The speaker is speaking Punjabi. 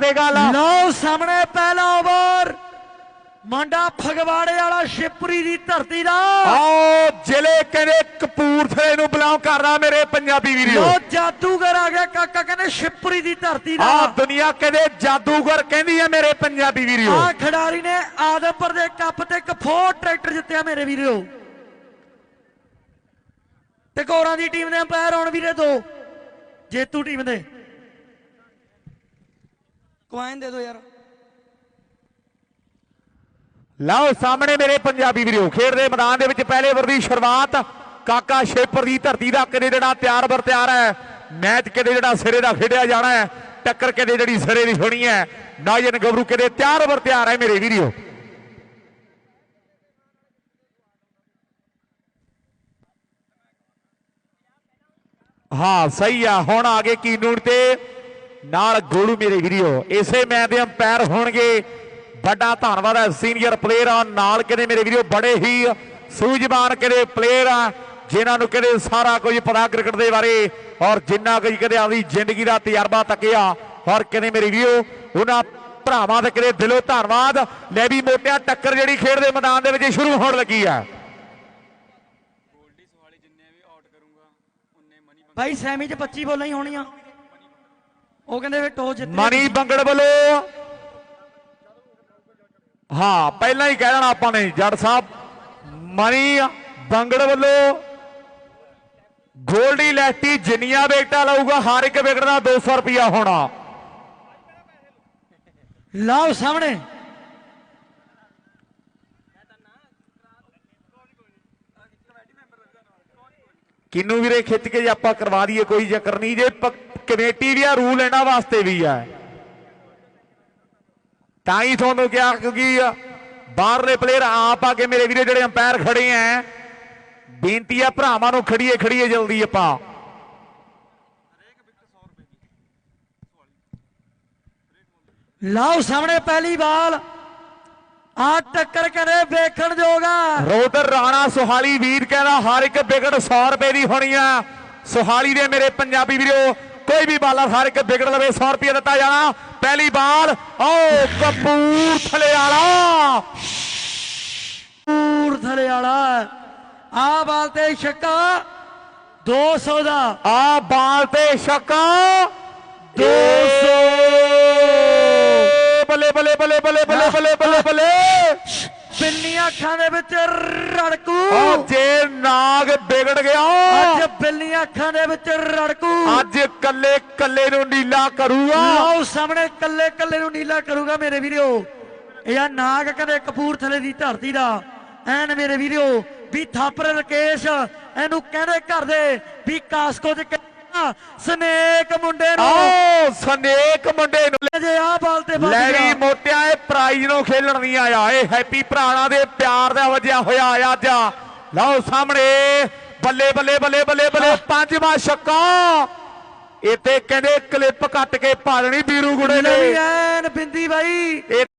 ਲਾ ਲਓ ਸਾਹਮਣੇ ਪਹਿਲਾ ਓਵਰ। ਮਾਂਡਾ ਫਗਵਾੜੇ ਵਾਲਾ ਸ਼ਿਪਰੀ ਦੀ ਧਰਤੀ ਦਾ। ਆਓ ਜ਼ਿਲ੍ਹੇ ਕਹਿੰਦੇ ਕਪੂਰਥਲੇ ਨੂੰ ਬਿਲੋਂਗ ਕਰਦਾ ਮੇਰੇ ਪੰਜਾਬੀ ਵੀਰੋ। ਲਓ ਜਾਦੂਗਰ ਆ ਗਿਆ ਕਾਕਾ ਕਹਿੰਦੇ ਸ਼ਿਪਰੀ ਦੀ ਧਰਤੀ ਦਾ। ਆ ਦੁਨੀਆ ਕਹਿੰਦੇ ਜਾਦੂਗਰ ਕਹਿੰਦੀ ਹੈ ਮੇਰੇ ਪੰਜਾਬੀ ਵੀਰੋ। ਆ ਖਿਡਾਰੀ ਨੇ ਆਦਮਪੁਰ ਦੇ ਕੱਪ ਤੇ ਇੱਕ ਫੋਰ ਟਰੈਕਟਰ ਜਿੱਤਿਆ ਮੇਰੇ ਵੀਰੋ। ਤੇ ਗੋਰਾਂ ਦੀ ਟੀਮ ਦੇ ਅੰਪਾਇਰ ਆਉਣ ਵੀਰੇ ਦੋ। ਜੇਤੂ ਟੀਮ ਦੇ। ਕੁਆਇਨ ਦੇ ਦਿਓ ਯਾਰ। ਲਓ ਸਾਹਮਣੇ ਮੇਰੇ ਪੰਜਾਬੀ ਵੀਰੋ, ਖੇਡ ਦੇ ਮੈਦਾਨ ਦੇ ਵਿੱਚ ਪਹਿਲੇ ਓਵਰ ਦੀ ਸ਼ੁਰੂਆਤ। ਕਾਕਾ ਸ਼ੇਪਰ ਦੀ ਧਰਤੀ ਦਾ ਕਿਤੇ ਜਿਹੜਾ ਤਿਆਰ ਬਰ ਤਿਆਰ ਹੈ? ਮੈਚ ਕਿਤੇ ਜਿਹੜਾ ਸਿਰੇ ਦਾ ਖੇਡਿਆ ਜਾਣਾ ਹੈ? ਟੱਕਰ ਕਿਤੇ ਜਿਹੜੀ ਸਿਰੇ ਦੀ ਹੋਣੀ ਹੈ? ਨਾਜਨ ਗਬਰੂ ਕਿਤੇ ਤਿਆਰ ਬਰ ਤਿਆਰ ਹੈ ਮੇਰੇ ਵੀਰੋ? ਹਾਂ, ਸਹੀ ਆ। ਹੁਣ ਆ ਗਏ ਕੀਨੂੜ ਤੇ। ਨਾਲ ਗੋਲੂ ਮੇਰੇ ਵੀਰੋ ਇਸੇ ਮੈਚ ਦੇ ਅੰਪਾਇਰ ਹੋਣਗੇ। ਵੱਡਾ ਧੰਨਵਾਦ ਹੈ ਸੀਨੀਅਰ ਪਲੇਅਰ ਆ ਨਾਲ ਕਿਤੇ ਮੇਰੇ ਵੀਰੋ ਬੜੇ ਹੀ ਸੂਝਵਾਨ ਕਿਤੇ ਪਲੇਅਰ ਆ ਜਿਨ੍ਹਾਂ ਨੂੰ ਕਿਤੇ ਸਾਰਾ ਕੁਝ ਪਤਾ ਕ੍ਰਿਕਟ ਦੇ ਬਾਰੇ ਔਰ ਜਿੰਨਾ ਕੁਝ ਕਿਤੇ ਆਪਦੀ ਜ਼ਿੰਦਗੀ ਦਾ ਤਜਰਬਾ ਤੱਕਿਆ ਔਰ ਕਿਤੇ ਮੇਰੇ ਵੀਰੋ ਉਹਨਾਂ ਭਰਾਵਾਂ ਦੇ ਕਿਤੇ ਦਿਲੋਂ ਧੰਨਵਾਦ। ਲੈ ਵੀ ਮੋਟਿਆ ਟੱਕਰ ਜਿਹੜੀ ਖੇਡ ਦੇ ਮੈਦਾਨ ਦੇ ਵਿੱਚ ਸ਼ੁਰੂ ਹੋਣ ਲੱਗੀ ਆ ਗੋਲਡੀ ਸਵਾਲੀ ਜਿੰਨੇ ਵੀ ਆਊਟ ਕਰੂੰਗਾ ਉਨੇ ਮਨੀ ਭਾਈ ਸੈਮੀ ਚ 25 ਬੋਲਾਂ ਹੀ ਹੋਣੀਆਂ। ਉਹ ਕਹਿੰਦੇ ਵੀ ਟੋਸ ਜਿੱਤੇ ਮਨੀ ਬੰਗੜ ਵੱਲੋਂ। ਹਾਂ ਪਹਿਲਾਂ ਹੀ ਕਹਿ ਦੇਣਾ ਆਪਾਂ ਨੇ ਜੱਟ ਸਾਹਿਬ ਮਨੀ ਬੰਗੜ ਵੱਲੋਂ ਗੋਲਡੀ ਲੈਟੀ ਜਿੰਨੀਆਂ ਵਿਕਟਾਂ ਲਾਊਗਾ ਹਰ ਇੱਕ ਵਿਕਟ ਦਾ 200 ਰੁਪਿਆ ਹੋਣਾ। ਲਓ ਸਾਹਮਣੇ। ਕਿੰਨੂ ਵੀਰੇ ਖਿੱਚ ਕੇ ਜੇ ਆਪਾਂ ਕਰਵਾ ਦਈਏ ਕੋਈ ਚੱਕਰ ਨਹੀਂ ਜੇ ਕਮੇਟੀ ਵੀ ਆ ਰੂਲ ਇਹਨਾਂ ਵਾਸਤੇ ਵੀ ਆ ਤਾਂ ਹੀ ਤੁਹਾਨੂੰ ਕਿਹਾ ਕਿਉਂਕਿ ਬਾਹਰਲੇ ਪਲੇਅਰ ਆਪ ਆ ਕੇ ਮੇਰੇ ਵੀਰੇ ਜਿਹੜੇ ਅੰਪਾਇਰ ਖੜੇ ਆ ਬੇਨਤੀ ਆ ਭਰਾਵਾਂ ਨੂੰ ਖੜੀਏ ਖੜੀਏ ਜਲਦੀ ਆਪਾਂ। ਲਓ ਸਾਹਮਣੇ ਪਹਿਲੀ ਬਾਲ। ਆ ਟੱਕਰ ਕਰੇ ਵੇਖਣ ਜੋਗਾ ਰੋਦਰ ਰਾਣਾ ਸੁਹਾਲੀ ਵੀਰ ਕਹਿੰਦਾ ਹਰ ਇੱਕ ਵਿਕਟ 100 ਰੁਪਏ ਦੀ ਹੋਣੀ ਆ। ਸੁਹਾਲੀ ਦੇ ਮੇਰੇ ਪੰਜਾਬੀ ਵੀਰੋ ਕੋਈ ਵੀ ਬਾਲਰ ਹਰ ਇੱਕ ਵਿਕਟ ਲਵੇ 100 ਰੁਪਏ ਦਿੱਤਾ ਜਾਣਾ। ਪਹਿਲੀ ਬਾਲ ਓ ਕਪੂਰਥਲੇ ਵਾਲਾ। ਪੂਰ ਥਲੇ ਵਾਲਾ। ਆ ਬਾਲ ਤੇ ਛੱਕਾ 200 ਦਾ। ਆ ਬਾਲ ਤੇ ਛੱਕਾ 200 ਬੱਲੇ ਬੱਲੇ ਬੱਲੇ ਬੱਲੇ ਬੱਲੇ ਬੱਲੇ ਬੱਲੇ ਬੱਲੇ। ਬਿੱਲੀਆਂ ਅੱਖਾਂ ਦੇ ਵਿੱਚ ਰੜਕੂ। ਆ ਜੇ ਨਾਗ ਵਿਗੜ ਅੱਜ ਗਿਆ ਬਿੱਲੀਆਂ ਅੱਖਾਂ ਦੇ ਵਿੱਚ ਰੜਕੂ। ਅੱਜ ਕੱਲੇ ਕੱਲੇ ਨੂੰ ਨੀਲਾ ਕਰੂਗਾ। ਲਓ ਸਾਹਮਣੇ ਕੱਲੇ ਕੱਲੇ ਨੂੰ ਨੀਲਾ ਕਰੂਗਾ ਮੇਰੇ ਵੀਰੋ। ਇਹ ਆ ਨਾਗ ਕਦੇ ਕਪੂਰਥਲੇ ਦੀ ਧਰਤੀ ਦਾ। ਐਨ ਮੇਰੇ ਵੀਰੋ ਵੀ ਥਾਪਰ ਰਕੇਸ਼ ਇਹਨੂੰ ਕਹਿੰਦੇ ਘਰ ਦੇ ਵੀ ਕਾਸਕੋ ਚ ਸਨੇਕ ਮੁੰਡੇ ਨੂੰ। ਆਓ ਸਨੇਕ ਮੁੰਡੇ ਨੂੰ ਖੇਲਣ ਨਹੀਂ ਆਇਆ? ਇਹ ਹੈਪੀ ਭਰਾਣਾ ਦੇ ਪਿਆਰ ਦਾ ਵਜਿਆ ਹੋਇਆ ਆ ਅੱਜ। ਲਓ ਸਾਹਮਣੇ ਬੱਲੇ ਬੱਲੇ ਬੱਲੇ ਬੱਲੇ ਬੱਲੇ ਪੰਜਵਾਂ ਛੱਕਾ। ਇੱਥੇ ਕਹਿੰਦੇ ਕਲਿੱਪ ਕੱਟ ਕੇ ਪਾ ਦੇਣੀ ਵੀਰੂ ਗੁੜੇ ਨੇ। ਐਨ ਬਿੰਦੀ ਬਾਈ।